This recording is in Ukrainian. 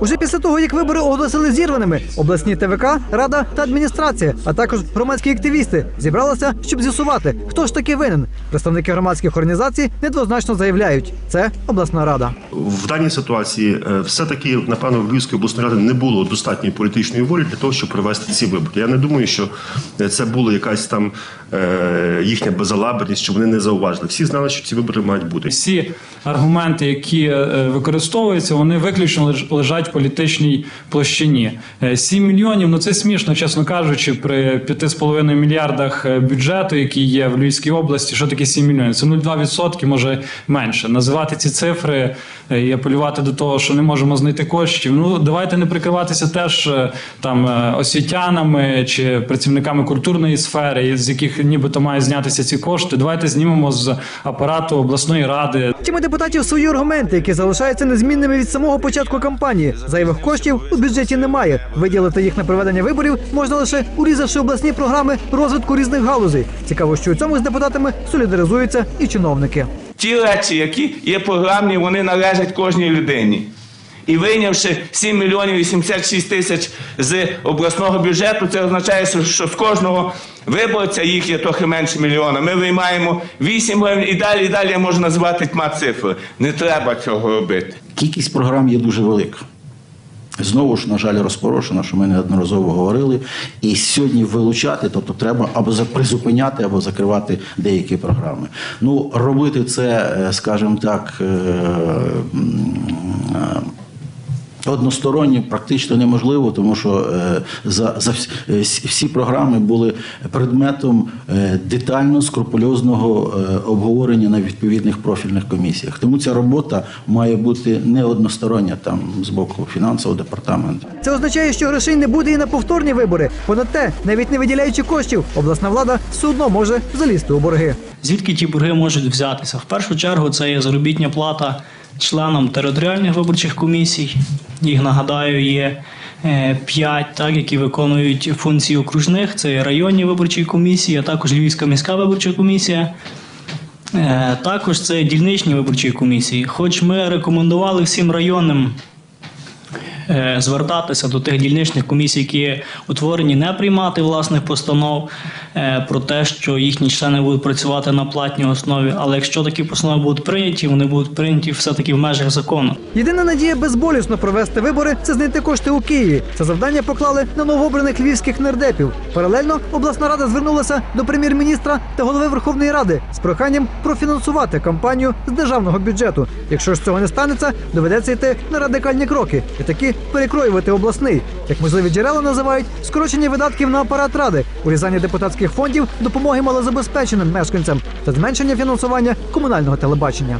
Уже після того, як вибори оголосили зірваними, обласні ТВК, рада та адміністрація, а також громадські активісти зібралися, щоб з'ясувати, хто ж таки винен. Представники громадських організацій недвозначно заявляють, це обласна рада. В даній ситуації е, все-таки, напевно, в Львівської обласної ради не було достатньої політичної волі для того, щоб провести ці вибори. Я не думаю, що е, це була якась там е, їхня безалаберність, що вони не зауважили. Всі знали, що ці вибори мають бути. Всі аргументи, які використовуються, вони виключно лежать в політичній площині. Е, 7 мільйонів ну це смішно, чесно кажучи, при 5,5 мільярдах е, бюджету, який є в Львівській області. Що таке 7 мільйонів? Це 0,2%, може менше. Називати ці цифри е, і апелювати до того, що не можемо знайти коштів. Ну давайте не прикриватися теж е, там е, освітянами чи працівниками культурної сфери, з яких нібито мають знятися ці кошти. Давайте знімемо з апарату обласної ради. Втім, у депутатів свої аргументи, які залишаються незмінними від самого початку кампанії. Зайвих коштів у бюджеті немає. Виділити їх на проведення виборів можна лише урізавши обласні програми розвитку різних галузей. Цікаво, що у цьому з депутатами солідаризуються і чиновники. Ті речі, які є програмні, вони належать кожній людині. І вийнявши 7 мільйонів 86 тисяч з обласного бюджету, це означає, що- з кожного виборця їх є трохи менше мільйона. Ми виймаємо 8 гривень і далі, і далі я можу назвати тьма цифр. Не треба цього робити. Кількість програм є дуже велика. Знову ж, на жаль, розпорошена, що ми неодноразово говорили. І сьогодні вилучати, тобто треба або призупиняти, або закривати деякі програми. Ну, робити це, е, скажімо так. Односторонньо практично неможливо, тому що е, за, за е, всі програми були предметом е, детально скрупульозного обговорення на відповідних профільних комісіях. Тому ця робота має бути не одностороння там з боку фінансового департаменту. Це означає, що грошей не буде і на повторні вибори. Понад те, навіть не виділяючи коштів, обласна влада все одно може залізти у борги. Звідки ті борги можуть взятися? В першу чергу це є заробітня плата членам територіальних виборчих комісій. Їх нагадаю, є п'ять, так, які виконують функції окружних. Це районні виборчі комісії, а також Львівська міська виборча комісія. Е, Також це дільничні виборчі комісії. Хоч ми рекомендували всім районним е, звертатися до тих дільничних комісій, які утворені, не приймати власних постанов е, про те, що їхні члени будуть працювати на платній основі. Але якщо такі постанови будуть прийняті, вони будуть прийняті все-таки в межах закону. Єдина надія безболісно провести вибори це знайти кошти у Києві. Це завдання поклали на новообраних львівських нардепів. Паралельно обласна рада звернулася до прем'єр-міністра та голови Верховної Ради з проханням профінансувати кампанію з державного бюджету. Якщо ж цього не станеться, доведеться йти на радикальні кроки і таки перекроювати обласний. Як можливі джерела називають скорочення видатків на апарат ради, урізання депутатських фондів, допомоги малозабезпеченим мешканцям та зменшення фінансування комунального телебачення.